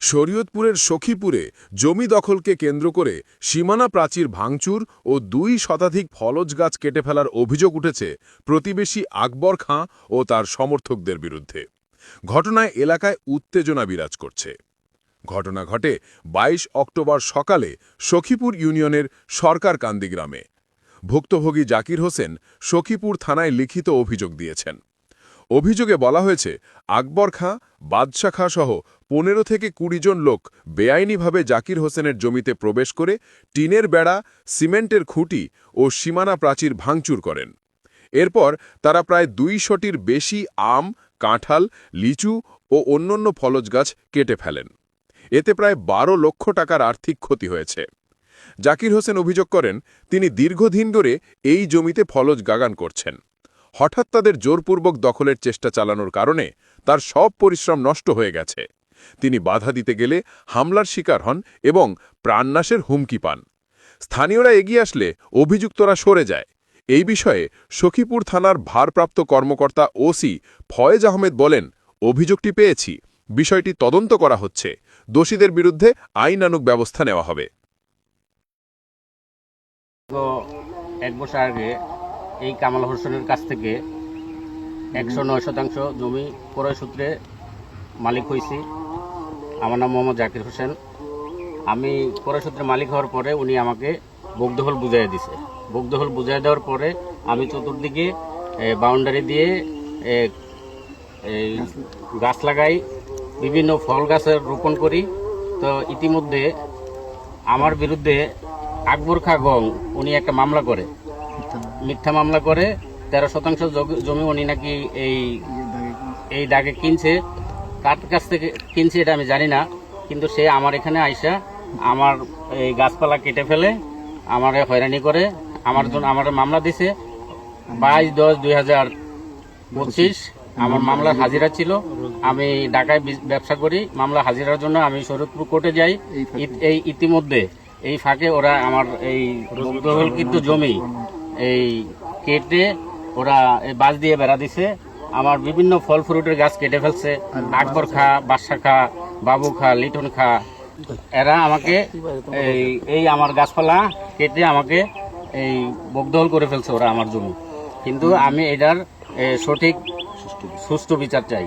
শরীয়তপুরের সখীপুরে জমি দখলকে কেন্দ্র করে সীমানা প্রাচীর ভাঙচুর ও দুই শতাধিক ফলজ গাছ কেটে ফেলার অভিযোগ উঠেছে প্রতিবেশী আকবর খাঁ ও তার সমর্থকদের বিরুদ্ধে। ঘটনায় এলাকায় উত্তেজনা বিরাজ করছে। ঘটনা ঘটে ২২ অক্টোবর সকালে সখীপুর ইউনিয়নের সরকারকান্দি গ্রামে। ভুক্তভোগী জাকির হোসেন সখীপুর থানায় লিখিত অভিযোগ দিয়েছেন। অভিযোগে বলা হয়েছে, আকবর খাঁ, বাদশাহ খাঁ সহ পনেরো থেকে কুড়ি জন লোক বেআইনিভাবে জাকির হোসেনের জমিতে প্রবেশ করে টিনের বেড়া, সিমেন্টের খুঁটি ও সীমানা প্রাচীর ভাঙচুর করেন। এরপর তারা প্রায় দুইশটির বেশি আম, কাঁঠাল, লিচু ও অন্যান্য ফলজ গাছ কেটে ফেলেন। এতে প্রায় বারো লক্ষ টাকার আর্থিক ক্ষতি হয়েছে। জাকির হোসেন অভিযোগ করেন, তিনি দীর্ঘদিন ধরে এই জমিতে ফলজ গাগান করছেন। হঠাৎ তাদের জোরপূর্বক দখলের চেষ্টা চালানোর কারণে তার সব পরিশ্রম নষ্ট হয়ে গেছে। তিনি বাধা দিতে গেলে হামলার শিকার হন এবং প্রাণনাশের হুমকি পান। স্থানীয়রা এগিয়ে আসলে অভিযুক্তরা সরে যায়। এই বিষয়ে সখীপুর থানার ভারপ্রাপ্ত কর্মকর্তা ওসি ফয়েজ আহমেদ বলেন, অভিযোগটি পেয়েছি। বিষয়টি তদন্ত করা হচ্ছে। দোষীদের বিরুদ্ধে আইনানুগ ব্যবস্থা নেওয়া হবে। এই কামাল হোসেনের কাছ থেকে একশো নয় শতাংশ জমি ক্রয় সূত্রে মালিক হয়েছি। আমার নাম মোহাম্মদ জাকির হোসেন। আমি ক্রয় সূত্রে মালিক হওয়ার পরে উনি আমাকে বগদহল বুঝাই দিছে। বগদহল বুঝাই দেওয়ার পরে আমি চতুর্দিকে বাউন্ডারি দিয়ে এই গাছ লাগাই, বিভিন্ন ফল গাছের রোপণ করি। তো ইতিমধ্যে আমার বিরুদ্ধে আকবর খা গং উনি একটা মামলা করে। মিথ্যা মামলা করে তেরো শতাংশ জমি উনি নাকি এই এই দাগে কিনছে। কার কাছ থেকে কিনছে এটা আমি জানি না কিন্তু সে আমার এখানে আইসা আমার এই গাছপালা কেটে ফেলে আমার হয়রানি করে আমার জন্য আমার মামলা দিছে। বাইশ দশ দুই হাজার পঁচিশ আমার মামলার হাজিরা ছিল। আমি ঢাকায় ব্যবসা করি মামলা হাজিরার জন্য আমি শরৎপুর কোর্টে যাই। এই ইতিমধ্যে এই ফাঁকে ওরা আমার এই দখলকৃত জমি এই কেটে ওরা বাঁশ দিয়ে বেড়া দিছে। আমার বিভিন্ন ফল ফ্রুটের গাছ কেটে ফেলছে। আকবর খা বাদশা খা, বাবু খা, লিটন খা। এরা আমাকে এই এই আমার গাছপালা কেটে আমাকে এই বকদল করে ফেলছে ওরা আমার জমি কিন্তু আমি এটার সঠিক সুষ্ঠু বিচার চাই।